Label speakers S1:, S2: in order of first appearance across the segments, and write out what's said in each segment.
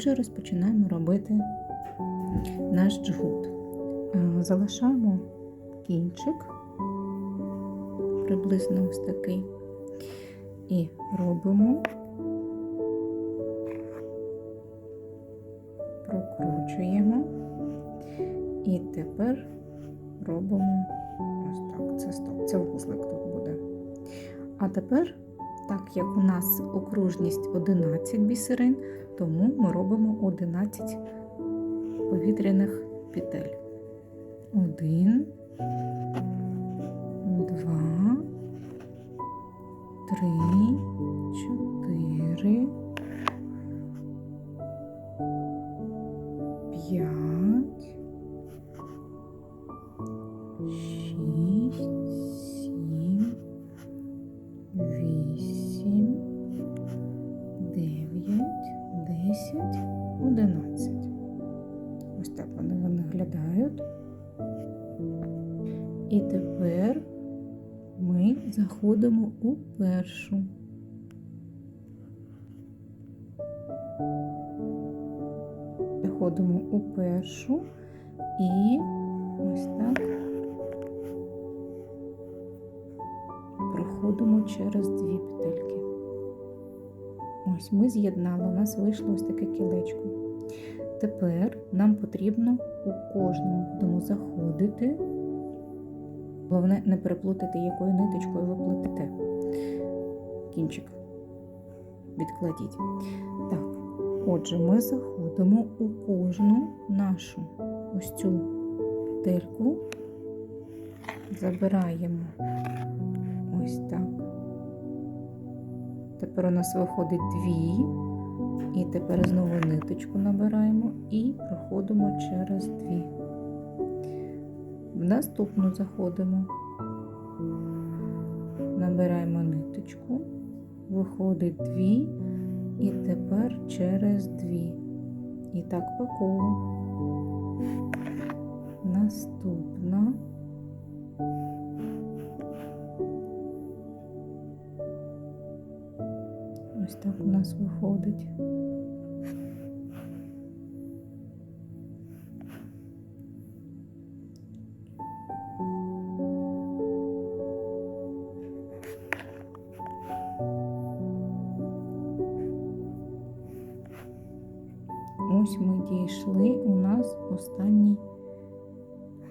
S1: Отже, розпочинаємо робити наш джгут. Е, Залишаємо кінчик, приблизно ось такий, і робимо, прокручуємо, і тепер робимо ось так. Це стоп, це вузлик тут буде. А тепер, так як у нас окружність 11 бісерин, тому ми робимо 11 повітряних петель. 1, 2, 3, 4, 5. Ось так вони виглядають. І тепер ми заходимо у першу. Заходимо у першу і ось так проходимо через дві петельки. Ось ми з'єднали, у нас вийшло ось таке кілечко. Тепер нам потрібно у кожному будемо заходити. Головне, не переплутати, якою ниточкою ви плетете. Кінчик відкладіть. Так, отже, ми заходимо у кожну нашу ось цю петельку, забираємо ось так. Тепер у нас виходить дві. І тепер знову ниточку набираємо і проходимо через дві. В наступну заходимо, набираємо ниточку, виходить дві, і тепер через дві. І так по колу. Наступна. У нас виходить. Ось ми дійшли, у нас останній,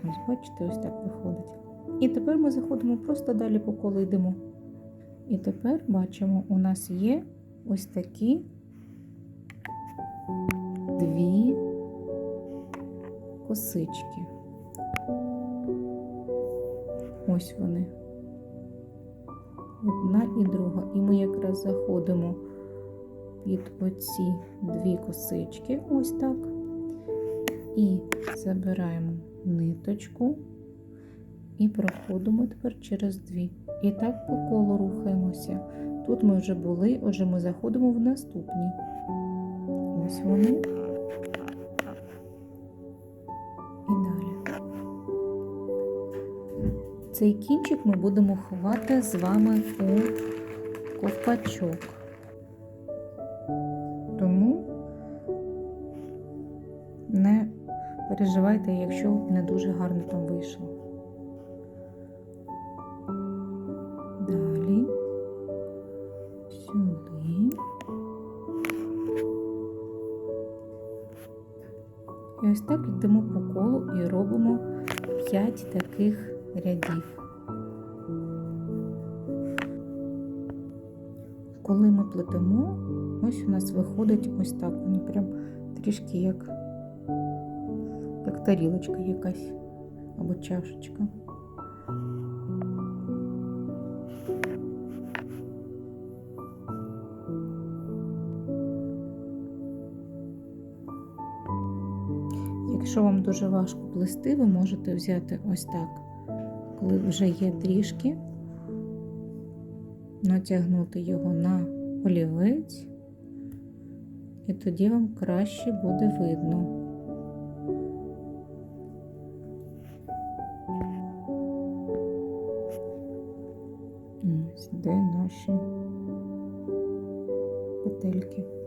S1: ось бачите, ось так виходить. І тепер ми заходимо просто далі по колу йдемо. І тепер бачимо, у нас є ось такі дві косички. Ось вони. Одна і друга. І ми якраз заходимо під оці дві косички, ось так. І забираємо ниточку і проходимо тепер через дві. І так по колу рухаємося. Тут ми вже були, отже, ми заходимо в наступні. Ось вони. І далі. Цей кінчик ми будемо ховати з вами у ковпачок. Тому не переживайте, якщо не дуже гарно там вийшло. Ось так йдемо по колу і робимо 5 таких рядів. Коли ми плетемо, ось у нас виходить ось так, воно прям трішки як, як тарілочка якась або чашечка. Якщо вам дуже важко плести, ви можете взяти ось так, коли вже є трішки, натягнути його на олівець, і тоді вам краще буде видно. Ось де наші петельки.